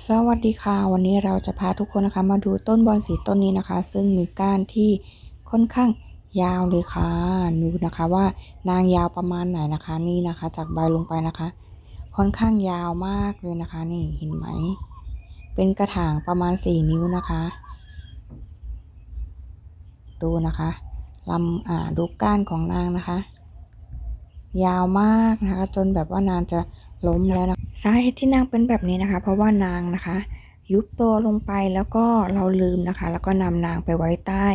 สวัสดีค่ะ วันนี้เราจะพาทุกคนนะคะ มาดูต้นบอนสีต้นนี้นะคะ ซึ่งมีก้านที่ค่อนข้างยาวเลยค่ะดูนะคะว่านางยาวประมาณไหนนะคะนี่นะคะ จากใบลงไปนะคะ ค่อนข้างยาวมากเลยนะคะ นี่เห็นไหม เป็นกระถางประมาณ 4 นิ้วนะคะ ดูนะคะลำอ่าดูก้านของนางนะคะ ยาวมากนะคะ จนแบบว่านางจะล้มแล้วนะสาเหตุที่นางเป็นแบบนี้นะคะ เพราะว่านางนะคะ ยุบตัวลงไปแล้วก็เราลืมนะคะ แล้วก็นำนางไปไว้ใต้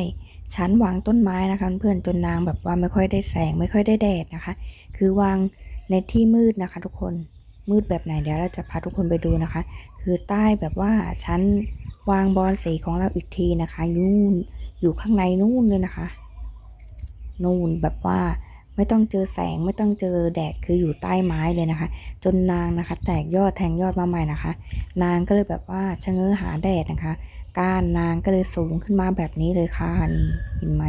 ชั้นวางต้นไม้นะคะ เพื่อนจนนางแบบว่าไม่ค่อยได้แสง ไม่ค่อยได้แดดนะคะ คือวางในที่มืดนะคะ ทุกคนมืดแบบไหนเดี๋ยวเราจะพาทุกคนไปดูนะคะ คือใต้แบบว่าชั้นวางบอลสีของเราอีกทีนะคะนู่นอยู่ข้างในนู่นเลยนะคะ นู่นแบบว่า ไม่ต้องเจอแสงไม่ต้องเจอแดดคืออยู่ใต้ไม้เลยนะคะ จนนางนะคะ แตกยอดแทงยอดมาใหม่นะคะ นางก็เลยแบบว่าชะเง้อหาแดดนะคะ ก้านนางก็เลยสูงขึ้นมาแบบนี้เลยค่ะนี่เห็นไหม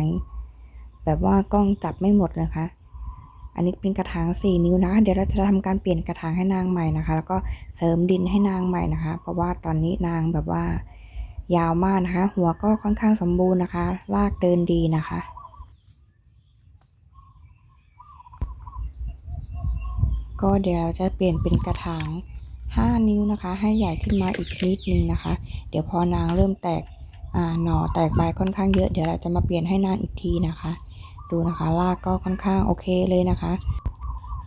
แบบว่ากล้องจับไม่หมดนะคะอันนี้เป็นกระถาง 4 นิ้วนะ เดี๋ยวเราจะทำการเปลี่ยนกระถางให้นางใหม่นะคะ แล้วก็เสริมดินให้นางใหม่นะคะ เพราะว่าตอนนี้นางแบบว่ายาวมากนะคะ หัวก็ค่อนข้างสมบูรณ์นะคะ รากเดินดีนะคะ ก็เดี๋ยวเราจะเปลี่ยนเป็นกระถาง 5 นิ้วนะคะ ให้ใหญ่ขึ้นมาอีกนิดนึงนะคะ เดี๋ยวพอนางเริ่มแตกหน่อแตกใบค่อนข้างเยอะเดี๋ยวเราจะมาเปลี่ยนให้นางอีกทีนะคะ ดูนะคะรากก็ค่อนข้างโอเคเลยนะคะ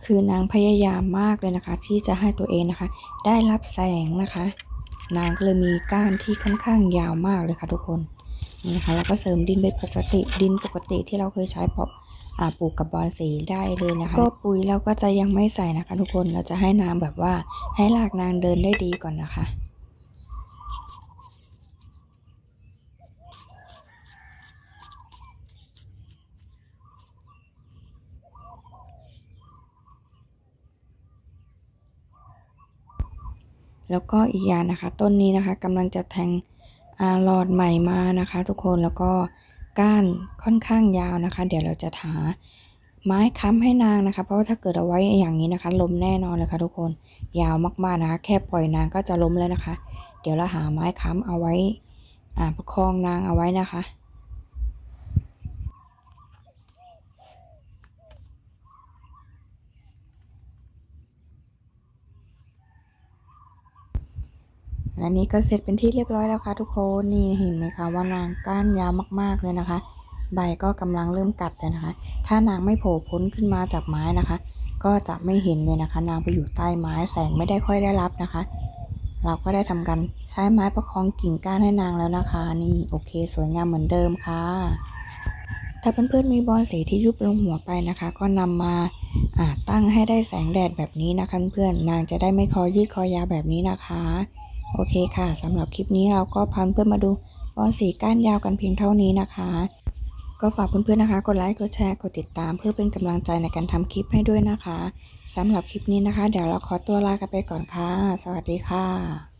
คือนางพยายามมากเลยนะคะ ที่จะให้ตัวเองนะคะ ได้รับแสงนะคะ นางก็เลยมีก้านที่ค่อนข้างยาวมากเลยค่ะทุกคนนี่นะคะแล้วก็เสริมดินเป็นปกติดินปกติที่เราเคยใช้เพาะ ปลูกกับบอนสีได้เลยนะคะ ก็ปุ๋ยเราก็จะยังไม่ใส่นะคะ ทุกคนเราจะให้นางแบบว่าให้รากนางเดินได้ดีก่อนนะคะแล้วก็อีกอย่างนะคะ ต้นนี้นะคะกำลังจะแทงอาหลอดใหม่มานะคะ ทุกคนแล้วก็ ก้านค่อนข้างยาวนะคะ เดี๋ยวเราจะหาไม้ค้ำให้นางนะคะ เพราะว่าถ้าเกิดเอาไว้อย่างนี้นะคะ ล้มแน่นอนเลยค่ะทุกคน ยาวมากๆนะคะ แค่ปล่อยนางก็จะล้มแล้วนะคะ เดี๋ยวเราหาไม้ค้ำเอาไว้อาประคองนางเอาไว้นะคะ และนี้ก็เสร็จเป็นที่เรียบร้อยแล้วค่ะทุกคนนี่เห็นไหมคะว่านางก้านยาวมากๆเลยนะคะ ใบก็กำลังเริ่มกัดแล้วนะคะ ถ้านางไม่โผล่พ้นขึ้นมาจากไม้นะคะ ก็จะไม่เห็นเลยนะคะ นางไปอยู่ใต้ไม้แสงไม่ได้ค่อยได้รับนะคะ เราก็ได้ทำกันใช้ไม้ประคองกิ่งก้านให้นางแล้วนะคะ นี่โอเค สวยงามเหมือนเดิมค่ะถ้าเพื่อนๆมีบอลสีที่ยุบลงหัวไปนะคะ ก็นำมาอ่าตั้งให้ได้แสงแดดแบบนี้นะคะเพื่อนๆนางจะได้ไม่คอยืดคอยาวแบบนี้นะคะ โอเคค่ะสำหรับคลิปนี้เราก็พาเพื่อนมาดูบอลสีก้านยาวกันเพียงเท่านี้นะคะ ก็ฝากเพื่อนๆนะคะ กดไลค์กดแชร์กดติดตามเพื่อเป็นกำลังใจในการทำคลิปให้ด้วยนะคะสำหรับคลิปนี้นะคะ เดี๋ยวเราขอตัวลากันไปก่อนค่ะ สวัสดีค่ะ